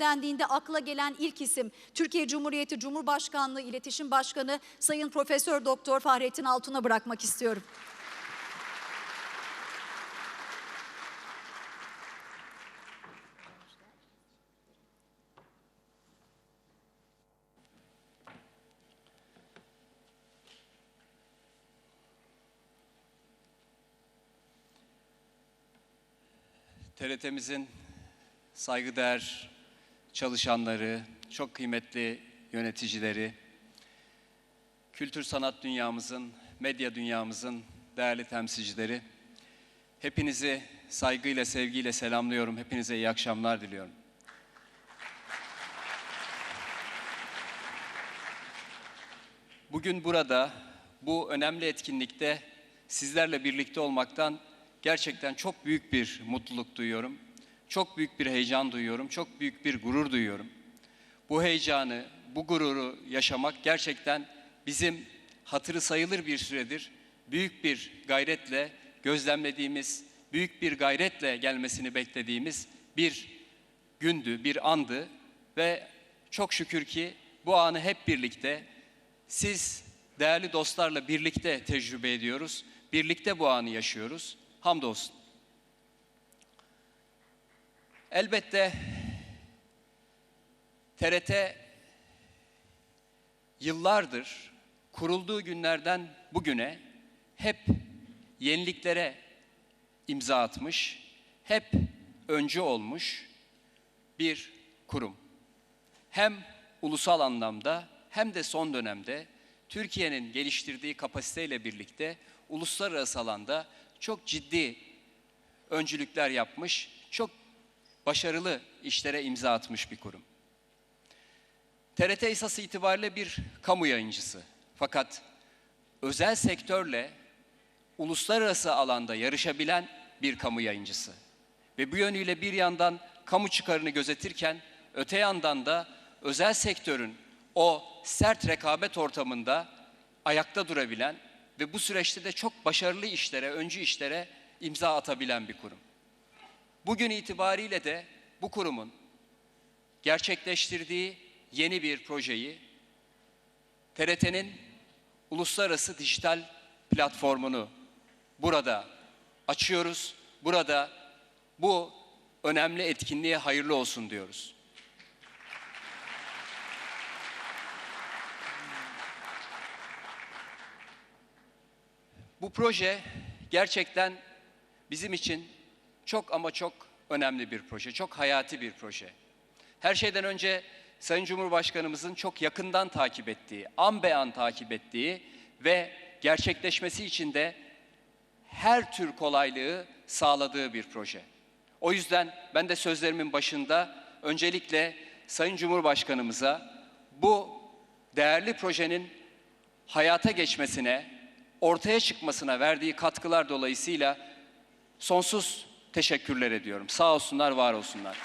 dendiğinde akla gelen ilk isim Türkiye Cumhuriyeti Cumhurbaşkanlığı İletişim Başkanı Sayın Profesör Doktor Fahrettin Altun'a bırakmak istiyorum. TRT'mizin saygıdeğer çalışanları, çok kıymetli yöneticileri, kültür sanat dünyamızın, medya dünyamızın değerli temsilcileri, hepinizi saygıyla, sevgiyle selamlıyorum. Hepinize iyi akşamlar diliyorum. Bugün burada bu önemli etkinlikte sizlerle birlikte olmaktan gerçekten çok büyük bir mutluluk duyuyorum. Çok büyük bir heyecan duyuyorum. Çok büyük bir gurur duyuyorum. Bu heyecanı, bu gururu yaşamak gerçekten bizim hatırı sayılır bir süredir büyük bir gayretle gözlemlediğimiz, büyük bir gayretle gelmesini beklediğimiz bir gündü, bir andı ve çok şükür ki bu anı hep birlikte siz değerli dostlarla birlikte tecrübe ediyoruz. Birlikte bu anı yaşıyoruz. Hamdolsun. Elbette TRT yıllardır kurulduğu günlerden bugüne hep yeniliklere imza atmış, hep öncü olmuş bir kurum. Hem ulusal anlamda hem de son dönemde Türkiye'nin geliştirdiği kapasiteyle birlikte uluslararası alanda çok ciddi öncülükler yapmış, çok başarılı işlere imza atmış bir kurum. TRT esası itibariyle bir kamu yayıncısı. Fakat özel sektörle uluslararası alanda yarışabilen bir kamu yayıncısı. Ve bu yönüyle bir yandan kamu çıkarını gözetirken öte yandan da özel sektörün o sert rekabet ortamında ayakta durabilen ve bu süreçte de çok başarılı işlere, öncü işlere imza atabilen bir kurum. Bugün itibariyle de bu kurumun gerçekleştirdiği yeni bir projeyi TRT'nin uluslararası dijital platformunu burada açıyoruz. Burada bu önemli etkinliğe hayırlı olsun diyoruz. Bu proje gerçekten bizim için çok ama çok önemli bir proje, çok hayati bir proje. Her şeyden önce Sayın Cumhurbaşkanımızın çok yakından takip ettiği, an be an takip ettiği ve gerçekleşmesi için de her tür kolaylığı sağladığı bir proje. O yüzden ben de sözlerimin başında öncelikle Sayın Cumhurbaşkanımıza bu değerli projenin hayata geçmesine, ortaya çıkmasına verdiği katkılar dolayısıyla sonsuz teşekkürler ediyorum. Sağ olsunlar, var olsunlar.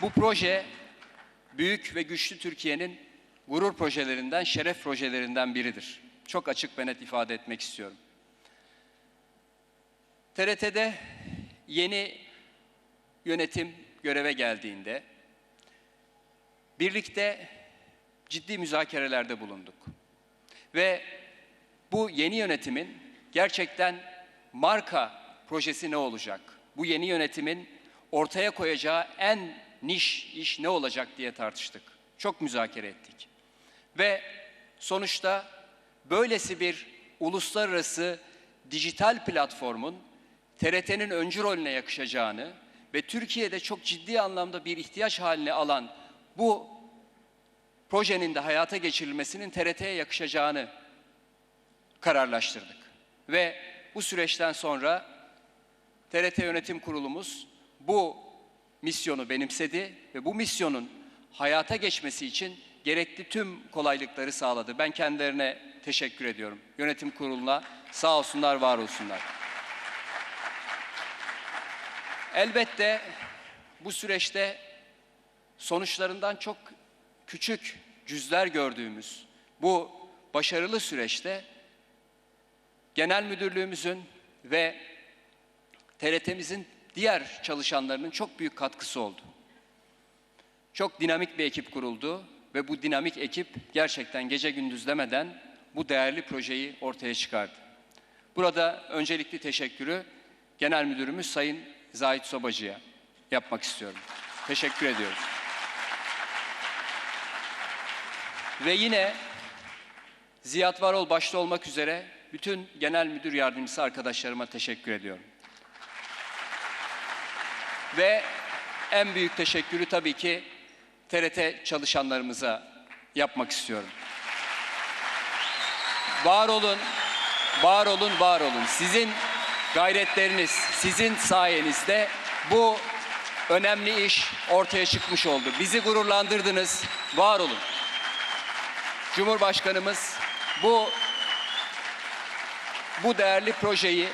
Bu proje büyük ve güçlü Türkiye'nin gurur projelerinden, şeref projelerinden biridir. Çok açık ve net ifade etmek istiyorum. TRT'de yeni yönetim göreve geldiğinde birlikte ciddi müzakerelerde bulunduk. Ve bu yeni yönetimin gerçekten marka projesi ne olacak? Bu yeni yönetimin ortaya koyacağı en niş iş ne olacak diye tartıştık. Çok müzakere ettik. Ve sonuçta böylesi bir uluslararası dijital platformun TRT'nin öncü rolüne yakışacağını ve Türkiye'de çok ciddi anlamda bir ihtiyaç haline alan bu projenin de hayata geçirilmesinin TRT'ye yakışacağını kararlaştırdık. Ve bu süreçten sonra TRT Yönetim Kurulumuz bu misyonu benimsedi ve bu misyonun hayata geçmesi için gerekli tüm kolaylıkları sağladı. Ben kendilerine teşekkür ediyorum. Yönetim kuruluna sağ olsunlar, var olsunlar. Elbette bu süreçte sonuçlarından çok küçük cüzler gördüğümüz bu başarılı süreçte genel müdürlüğümüzün ve TRT'mizin diğer çalışanlarının çok büyük katkısı oldu. Çok dinamik bir ekip kuruldu ve bu dinamik ekip gerçekten gece gündüz demeden bu değerli projeyi ortaya çıkardı. Burada öncelikli teşekkürü Genel Müdürümüz Sayın Zahit Sobacı'ya yapmak istiyorum. Teşekkür ediyoruz. Ve yine Ziyad Varol başta olmak üzere bütün genel müdür yardımcısı arkadaşlarıma teşekkür ediyorum. Ve en büyük teşekkürü tabii ki TRT çalışanlarımıza yapmak istiyorum. Var olun, var olun, var olun. Sizin gayretleriniz, sizin sayenizde bu önemli iş ortaya çıkmış oldu. Bizi gururlandırdınız. Var olun. Cumhurbaşkanımız bu bu değerli projeyi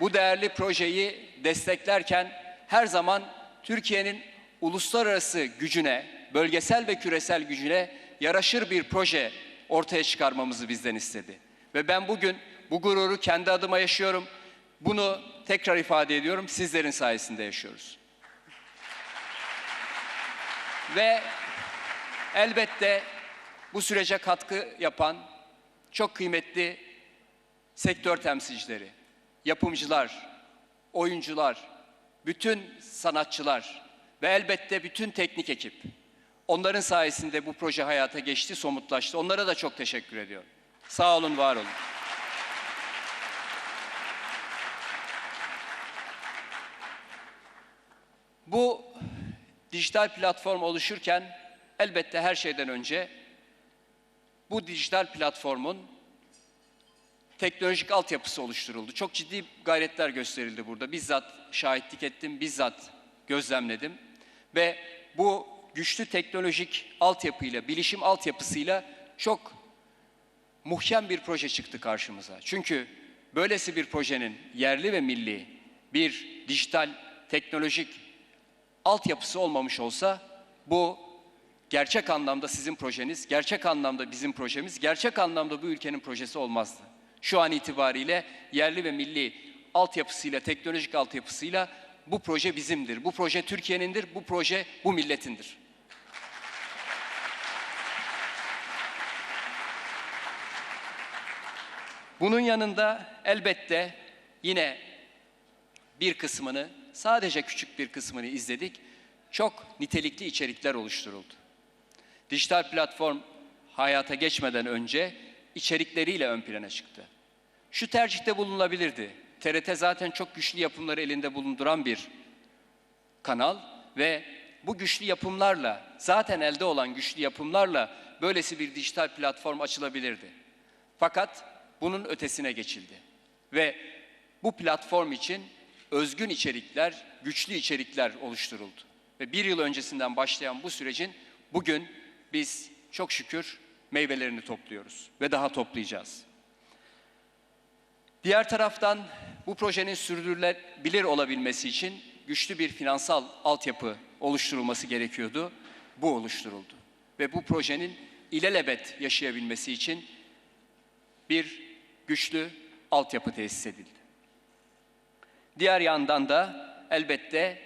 bu değerli projeyi desteklerken her zaman Türkiye'nin uluslararası gücüne, bölgesel ve küresel gücüne yaraşır bir proje ortaya çıkarmamızı bizden istedi. Ve ben bugün bu gururu kendi adıma yaşıyorum. Bunu tekrar ifade ediyorum. Sizlerin sayesinde yaşıyoruz. Ve elbette bu sürece katkı yapan çok kıymetli sektör temsilcileri, yapımcılar, oyuncular, bütün sanatçılar ve elbette bütün teknik ekip. Onların sayesinde bu proje hayata geçti, somutlaştı. Onlara da çok teşekkür ediyorum. Sağ olun, var olun. Bu dijital platform oluşurken elbette her şeyden önce bu dijital platformun teknolojik altyapısı oluşturuldu. Çok ciddi gayretler gösterildi burada. Bizzat şahitlik ettim, bizzat gözlemledim. Ve bu güçlü teknolojik altyapıyla, bilişim altyapısıyla çok muhkem bir proje çıktı karşımıza. Çünkü böylesi bir projenin yerli ve milli bir dijital teknolojik altyapısı olmamış olsa bu gerçek anlamda sizin projeniz, gerçek anlamda bizim projemiz, gerçek anlamda bu ülkenin projesi olmazdı. Şu an itibariyle yerli ve milli altyapısıyla, teknolojik altyapısıyla bu proje bizimdir. Bu proje Türkiye'nindir, bu proje bu milletindir. Bunun yanında elbette yine bir kısmını, sadece küçük bir kısmını izledik. Çok nitelikli içerikler oluşturuldu. Dijital platform hayata geçmeden önce içerikleriyle ön plana çıktı. Şu tercihte bulunulabilirdi. TRT zaten çok güçlü yapımları elinde bulunduran bir kanal ve bu güçlü yapımlarla, zaten elde olan güçlü yapımlarla böylesi bir dijital platform açılabilirdi. Fakat bunun ötesine geçildi. Ve bu platform için özgün içerikler, güçlü içerikler oluşturuldu. Ve bir yıl öncesinden başlayan bu sürecin bugün biz çok şükür meyvelerini topluyoruz ve daha toplayacağız. Diğer taraftan bu projenin sürdürülebilir olabilmesi için güçlü bir finansal altyapı oluşturulması gerekiyordu. Bu oluşturuldu. Ve bu projenin ilelebet yaşayabilmesi için bir güçlü altyapı tesis edildi. Diğer yandan da elbette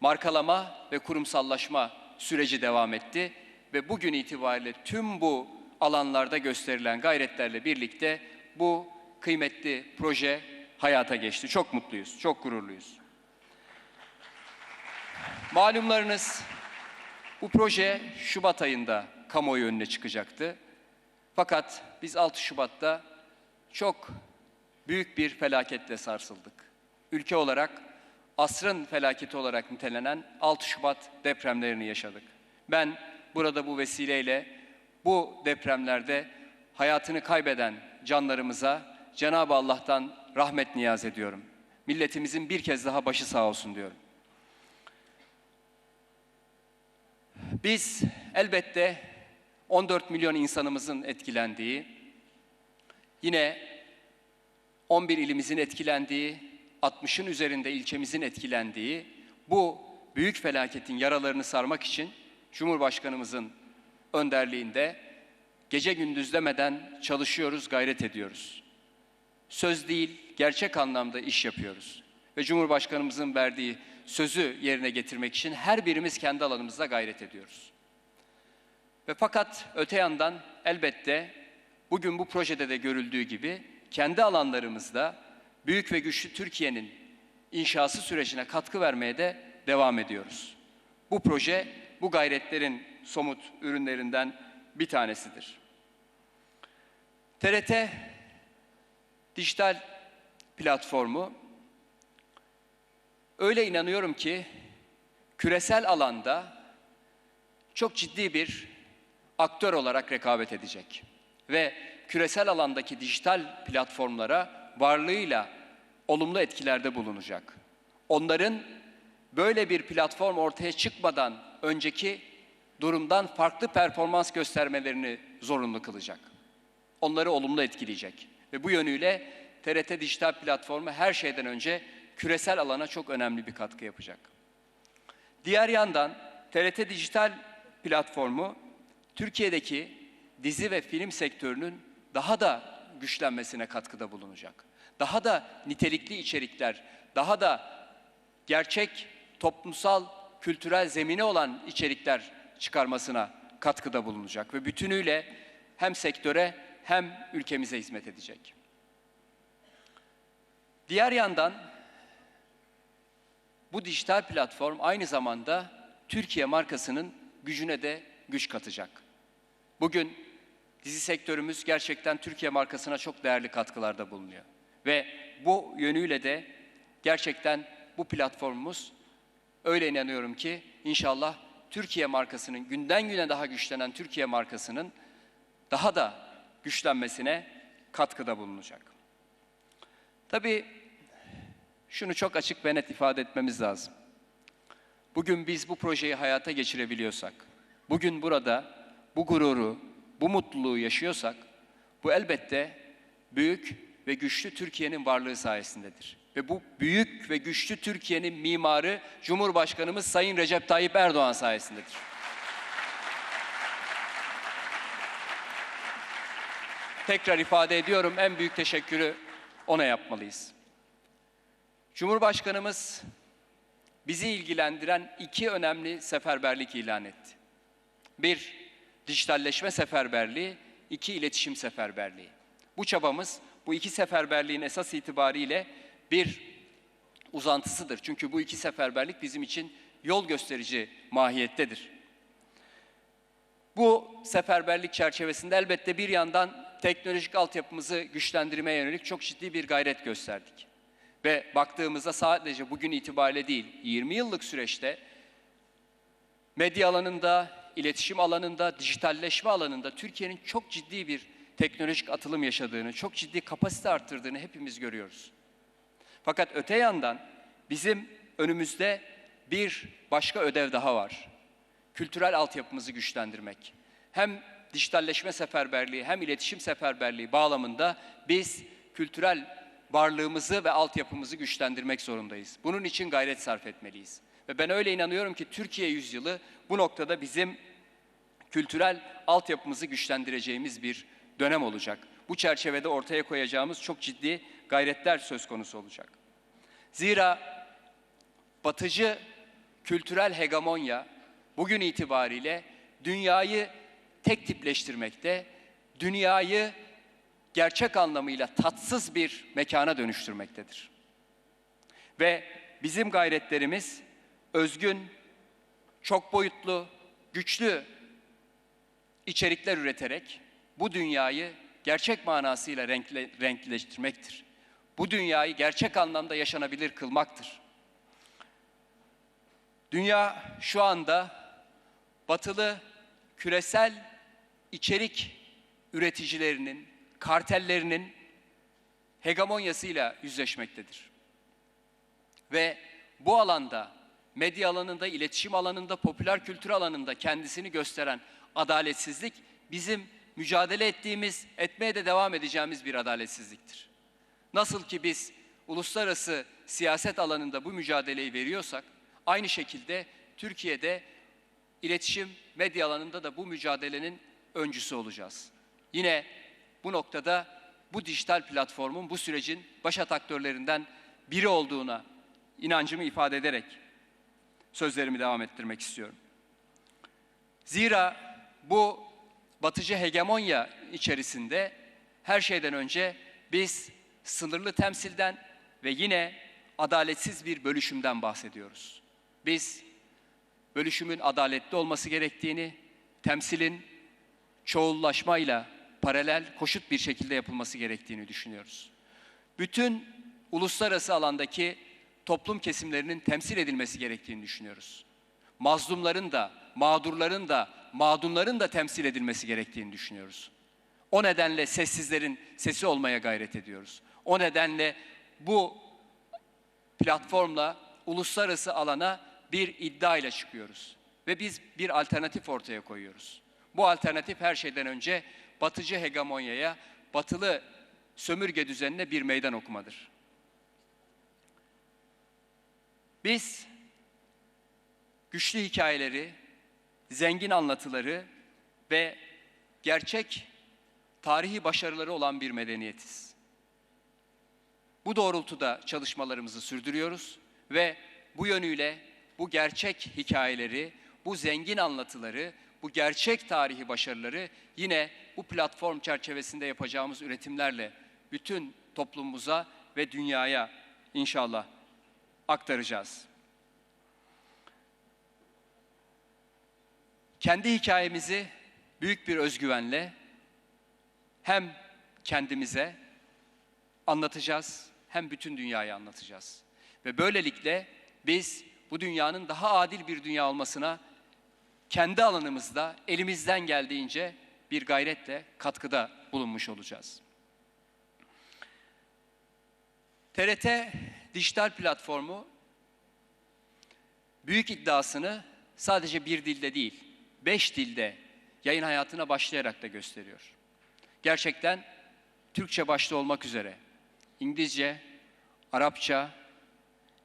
markalama ve kurumsallaşma süreci devam etti ve bugün itibariyle tüm bu alanlarda gösterilen gayretlerle birlikte bu kıymetli proje hayata geçti. Çok mutluyuz, çok gururluyuz. Malumlarınız bu proje Şubat ayında kamuoyu önüne çıkacaktı. Fakat biz 6 Şubat'ta çok büyük bir felaketle sarsıldık. Ülke olarak asrın felaketi olarak nitelenen 6 Şubat depremlerini yaşadık. Ben burada bu vesileyle bu depremlerde hayatını kaybeden canlarımıza Cenab-ı Allah'tan rahmet niyaz ediyorum. Milletimizin bir kez daha başı sağ olsun diyorum. Biz elbette 14 milyon insanımızın etkilendiği, yine 11 ilimizin etkilendiği, 60'ın üzerinde ilçemizin etkilendiği bu büyük felaketin yaralarını sarmak için Cumhurbaşkanımızın önderliğinde gece gündüz demeden çalışıyoruz, gayret ediyoruz. Söz değil, gerçek anlamda iş yapıyoruz. ve Cumhurbaşkanımızın verdiği sözü yerine getirmek için her birimiz kendi alanımızda gayret ediyoruz. Ve fakat öte yandan elbette bugün bu projede de görüldüğü gibi kendi alanlarımızda büyük ve güçlü Türkiye'nin inşası sürecine katkı vermeye de devam ediyoruz. Bu proje bu gayretlerin somut ürünlerinden bir tanesidir. TRT dijital platformu öyle inanıyorum ki küresel alanda çok ciddi bir aktör olarak rekabet edecek ve küresel alandaki dijital platformlara varlığıyla olumlu etkilerde bulunacak. Onların böyle bir platform ortaya çıkmadan önceki durumdan farklı performans göstermelerini zorunlu kılacak. Onları olumlu etkileyecek. Ve bu yönüyle TRT Dijital Platformu her şeyden önce küresel alana çok önemli bir katkı yapacak. Diğer yandan TRT Dijital Platformu Türkiye'deki dizi ve film sektörünün daha da güçlenmesine katkıda bulunacak. Daha da nitelikli içerikler, daha da gerçek toplumsal, kültürel zemini olan içerikler çıkarmasına katkıda bulunacak ve bütünüyle hem sektöre hem ülkemize hizmet edecek. Diğer yandan bu dijital platform aynı zamanda Türkiye markasının gücüne de güç katacak. Bugün dizi sektörümüz gerçekten Türkiye markasına çok değerli katkılarda bulunuyor. Ve bu yönüyle de gerçekten bu platformumuz öyle inanıyorum ki inşallah Türkiye markasının günden güne daha güçlenen Türkiye markasının daha da güçlenmesine katkıda bulunacak. Tabii şunu çok açık ve net ifade etmemiz lazım. Bugün biz bu projeyi hayata geçirebiliyorsak, bugün burada bu gururu, bu mutluluğu yaşıyorsak, bu elbette büyük ve güçlü Türkiye'nin varlığı sayesindedir. Ve bu büyük ve güçlü Türkiye'nin mimarı Cumhurbaşkanımız Sayın Recep Tayyip Erdoğan sayesindedir. Tekrar ifade ediyorum en büyük teşekkürü ona yapmalıyız. Cumhurbaşkanımız bizi ilgilendiren iki önemli seferberlik ilan etti. Bir, dijitalleşme seferberliği, iki iletişim seferberliği. Bu çabamız bu iki seferberliğin esas itibariyle bir uzantısıdır. Çünkü bu iki seferberlik bizim için yol gösterici mahiyettedir. Bu seferberlik çerçevesinde elbette bir yandan teknolojik altyapımızı güçlendirmeye yönelik çok ciddi bir gayret gösterdik. Ve baktığımızda sadece bugün itibariyle değil, 20 yıllık süreçte medya alanında, iletişim alanında, dijitalleşme alanında Türkiye'nin çok ciddi bir teknolojik atılım yaşadığını, çok ciddi kapasite arttırdığını hepimiz görüyoruz. Fakat öte yandan bizim önümüzde bir başka ödev daha var. Kültürel altyapımızı güçlendirmek. Hem dijitalleşme seferberliği hem iletişim seferberliği bağlamında biz kültürel varlığımızı ve altyapımızı güçlendirmek zorundayız. Bunun için gayret sarf etmeliyiz. Ve ben öyle inanıyorum ki Türkiye yüzyılı bu noktada bizim kültürel altyapımızı güçlendireceğimiz bir dönem olacak. Bu çerçevede ortaya koyacağımız çok ciddi gayretler söz konusu olacak. Zira batıcı kültürel hegemonya bugün itibariyle dünyayı tek tipleştirmekte, dünyayı gerçek anlamıyla tatsız bir mekana dönüştürmektedir. Ve bizim gayretlerimiz özgün, çok boyutlu, güçlü içerikler üreterek bu dünyayı gerçek manasıyla renkle, renkleştirmektir. Bu dünyayı gerçek anlamda yaşanabilir kılmaktır. Dünya şu anda batılı küresel içerik üreticilerinin, kartellerinin hegemonyasıyla yüzleşmektedir. Ve bu alanda, medya alanında, iletişim alanında, popüler kültür alanında kendisini gösteren adaletsizlik bizim mücadele ettiğimiz, etmeye de devam edeceğimiz bir adaletsizliktir. Nasıl ki biz uluslararası siyaset alanında bu mücadeleyi veriyorsak, aynı şekilde Türkiye'de iletişim, medya alanında da bu mücadelenin öncüsü olacağız. Yine bu noktada bu dijital platformun bu sürecin başat aktörlerinden biri olduğuna inancımı ifade ederek sözlerimi devam ettirmek istiyorum. Zira bu batıcı hegemonya içerisinde her şeyden önce biz sınırlı temsilden ve yine adaletsiz bir bölüşümden bahsediyoruz. Biz bölüşümün adaletli olması gerektiğini, temsilin çoğullaşmayla paralel, koşut bir şekilde yapılması gerektiğini düşünüyoruz. Bütün uluslararası alandaki toplum kesimlerinin temsil edilmesi gerektiğini düşünüyoruz. Mazlumların da, mağdurların da, mağdunların da temsil edilmesi gerektiğini düşünüyoruz. O nedenle sessizlerin sesi olmaya gayret ediyoruz. O nedenle bu platformla uluslararası alana bir iddia ile çıkıyoruz. Ve biz bir alternatif ortaya koyuyoruz. Bu alternatif her şeyden önce batıcı hegemonyaya, batılı sömürge düzenine bir meydan okumadır. Biz güçlü hikayeleri, zengin anlatıları ve gerçek tarihi başarıları olan bir medeniyetiz. Bu doğrultuda çalışmalarımızı sürdürüyoruz ve bu yönüyle bu gerçek hikayeleri, bu zengin anlatıları, bu gerçek tarihi başarıları yine bu platform çerçevesinde yapacağımız üretimlerle bütün toplumumuza ve dünyaya inşallah aktaracağız. Kendi hikayemizi büyük bir özgüvenle hem kendimize anlatacağız hem bütün dünyaya anlatacağız. Ve böylelikle biz bu dünyanın daha adil bir dünya olmasına kendi alanımızda elimizden geldiğince bir gayretle katkıda bulunmuş olacağız. TRT dijital platformu büyük iddiasını sadece bir dilde değil, beş dilde yayın hayatına başlayarak da gösteriyor. Gerçekten Türkçe başta olmak üzere İngilizce, Arapça,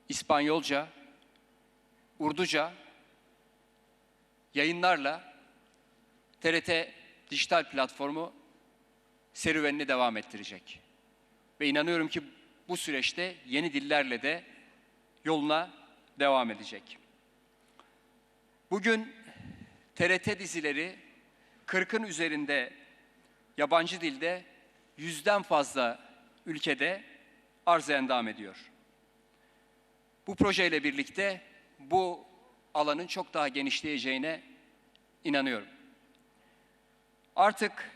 İspanyolca, Urduca yayınlarla TRT dijital platformu serüvenini devam ettirecek. Ve inanıyorum ki bu süreçte yeni dillerle de yoluna devam edecek. Bugün TRT dizileri 40'ın üzerinde yabancı dilde yüzden fazla ülkede arz endam ediyor. Bu projeyle birlikte bu alanın çok daha genişleyeceğine inanıyorum. Artık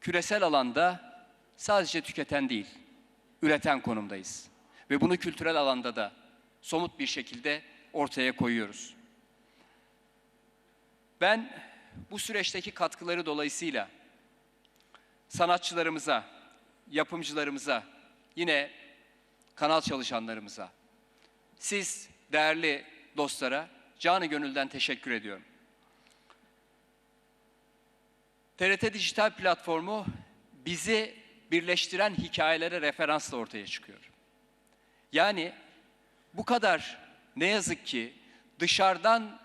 küresel alanda sadece tüketen değil, üreten konumdayız. Ve bunu kültürel alanda da somut bir şekilde ortaya koyuyoruz. Ben bu süreçteki katkıları dolayısıyla sanatçılarımıza, yapımcılarımıza, yine kanal çalışanlarımıza, siz değerli dostlara canı gönülden teşekkür ediyorum. TRT Dijital Platformu bizi birleştiren hikayelere referansla ortaya çıkıyor. Yani bu kadar ne yazık ki dışarıdan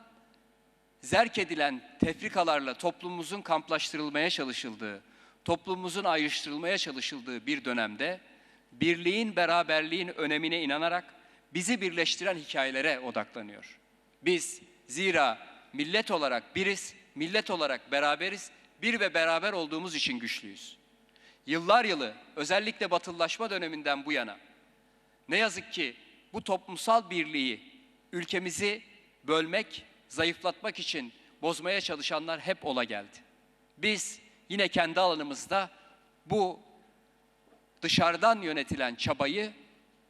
zerk edilen tefrikalarla toplumumuzun kamplaştırılmaya çalışıldığı, toplumumuzun ayrıştırılmaya çalışıldığı bir dönemde birliğin, beraberliğin önemine inanarak bizi birleştiren hikayelere odaklanıyor. Biz zira millet olarak biriz, millet olarak beraberiz, bir ve beraber olduğumuz için güçlüyüz. Yıllar yılı özellikle batılılaşma döneminden bu yana ne yazık ki bu toplumsal birliği ülkemizi bölmek, zayıflatmak için bozmaya çalışanlar hep ola geldi. Biz yine kendi alanımızda bu dışarıdan yönetilen çabayı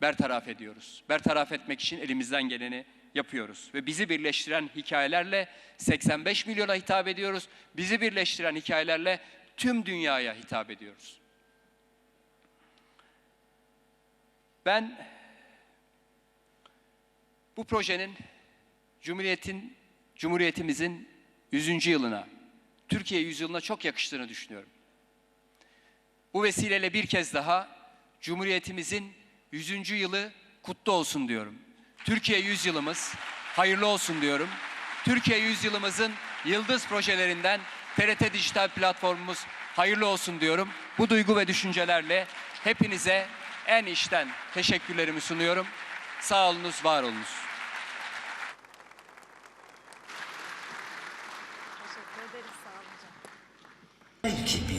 bertaraf ediyoruz. Bertaraf etmek için elimizden geleni yapıyoruz. Ve bizi birleştiren hikayelerle 85 milyona hitap ediyoruz. Bizi birleştiren hikayelerle tüm dünyaya hitap ediyoruz. Ben bu projenin Cumhuriyet'in Cumhuriyetimizin 100. yılına, Türkiye yüzyılına çok yakıştığını düşünüyorum. Bu vesileyle bir kez daha Cumhuriyetimizin 100. yılı kutlu olsun diyorum. Türkiye yüzyılımız hayırlı olsun diyorum. Türkiye yüzyılımızın yıldız projelerinden TRT Dijital Platformumuz hayırlı olsun diyorum. Bu duygu ve düşüncelerle hepinize en içten teşekkürlerimi sunuyorum. Sağ olunuz, var olunuz. Teşekkür ederiz. Sağ olun hocam. Belki